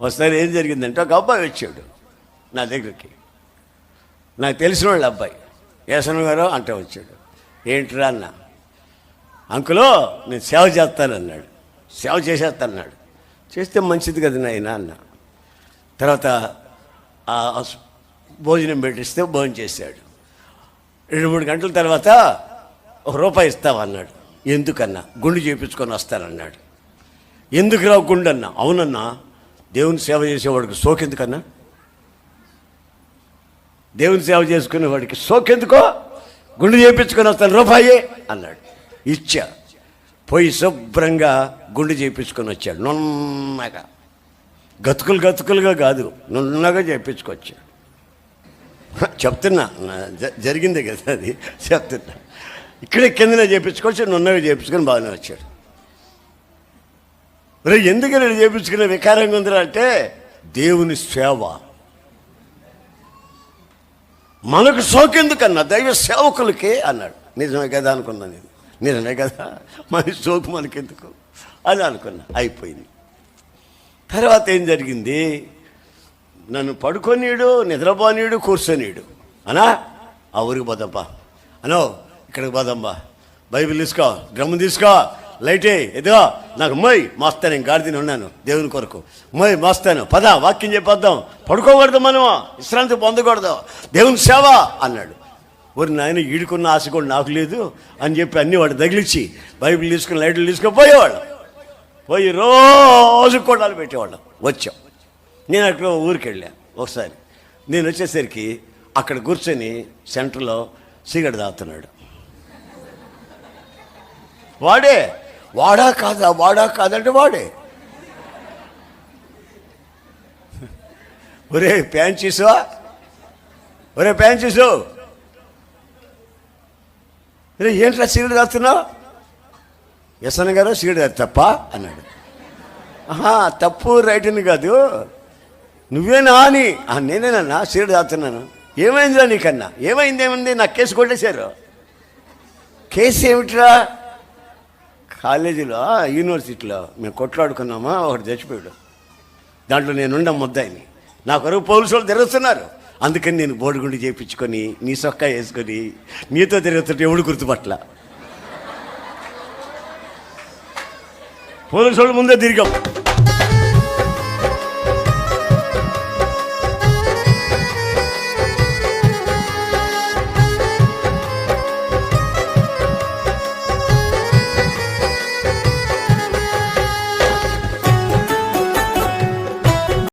ఒకసారి ఏం జరిగిందంటే ఒక అబ్బాయి వచ్చాడు నా దగ్గరికి. నాకు తెలిసిన వాళ్ళ అబ్బాయి. ఏసన గారు అంటే వచ్చాడు. ఏంట్రా అన్న? అంకులో నేను సేవ చేస్తానన్నాడు. సేవ చేసేస్తాన్నాడు చేస్తే మంచిది కదా నాయన అన్న. తర్వాత భోజనం పెట్టిస్తే భోజనం చేశాడు. రెండు మూడు గంటల తర్వాత ఒక రూపాయి ఇస్తావన్నాడు. ఎందుకన్నా? గుండు చేయించుకొని వస్తానన్నాడు. ఎందుకు రావు గుండు అన్నా అవునన్నా దేవుని సేవ చేసేవాడికి సోకెందుకన్నా దేవుని సేవ చేసుకునే వాడికి సోకెందుకో గుండు చేయించుకొని వస్తాను రూపాయి అన్నాడు. ఇచ్చా. పోయి శుభ్రంగా గుండు చేయించుకొని వచ్చాడు నున్నగా. గతుకులు గతుకులుగా కాదు నున్నగా చేయించుకొచ్చాడు చెప్తున్నా జ- జరిగిందే కదా అది చెప్తున్నా. ఇక్కడే కిందనే చేయించుకొచ్చి నున్నగా చేయించుకొని బాగానే వచ్చాడు. మరి ఎందుకు నేను చేయించుకునే వికారంగా ఉందిరా అంటే దేవుని సేవ. మనకు సోకెందుకన్నా దైవ సేవకులకే అన్నాడు. నిజమే కదా అనుకున్నా నేను. నిజమే కదా? మన సోకు మనకెందుకు? అని అనుకున్నా. అయిపోయింది. తర్వాత ఏం జరిగింది? నన్ను పడుకొనిడు నిద్రపోనీడు కూర్చొనీడు. అనా? ఆ ఊరికి పోదాంపా. అనో ఇక్కడికి పోదాంబా. బైబిల్ తీసుకో డ్రమ్ తీసుకో. లైటే ఎదుగో నాకు మొయ్ మోస్తాను నేను గాడిదని ఉన్నాను దేవుని కొరకు. మొయ్ మోస్తాను పద వాక్యం చెప్పొద్దాం. పడుకోకూడదు మనం విశ్రాంతి పొందకూడదు. దేవుని సేవ అన్నాడు. ఒరి నాయన ఈడుకున్న ఆశ కూడా నాకు లేదు అని చెప్పి అన్ని వాడు తగిలిచ్చి బైబిల్ తీసుకుని లైట్లు తీసుకొని పోయేవాళ్ళు. పోయి రోజు కొడాలు పెట్టేవాళ్ళం వచ్చాం. నేను అక్కడ ఊరికి వెళ్ళాను ఒకసారి. నేను వచ్చేసరికి అక్కడ కూర్చొని సెంటర్లో సిగరెట్ తాగుతున్నాడు వాడే వాడా కాదా వాడా కాదంటే వాడే. ఒరే ప్యాన్ చేసావా? ఒరే ప్యాన్ చేసావు? రే ఏంట్రా సిగరెట్ ఎస్ ఎస్ఎన్ గారు సీడ్ తాగు తప్ప? అన్నాడు. ఆహా తప్పు రైట్ అని కాదు. నువ్వేనా అని. నేనేనన్నా సిగరెట్ తాగుతున్నాను. ఏమైందిరా నీకన్నా? ఏమైంది ఏమైంది? నాకు కేసు కొట్టేశారు. కేసు ఏమిట్రా? కాలేజీలో యూనివర్సిటీలో మేము కొట్లాడుకున్నామా ఒకటి చచ్చిపోయాడు. దాంట్లో నేనుండ ముద్దాయిని. నా కొరకు పోలీసులు తిరుగుతున్నారు. అందుకని నేను బోడిగుండి చేయించుకొని నీ సొక్కా వేసుకొని నీతో తిరుగుతుంటే ఎవడు గుర్తుపట్ల పోలీసు వాళ్ళు ముందే తిరిగాం.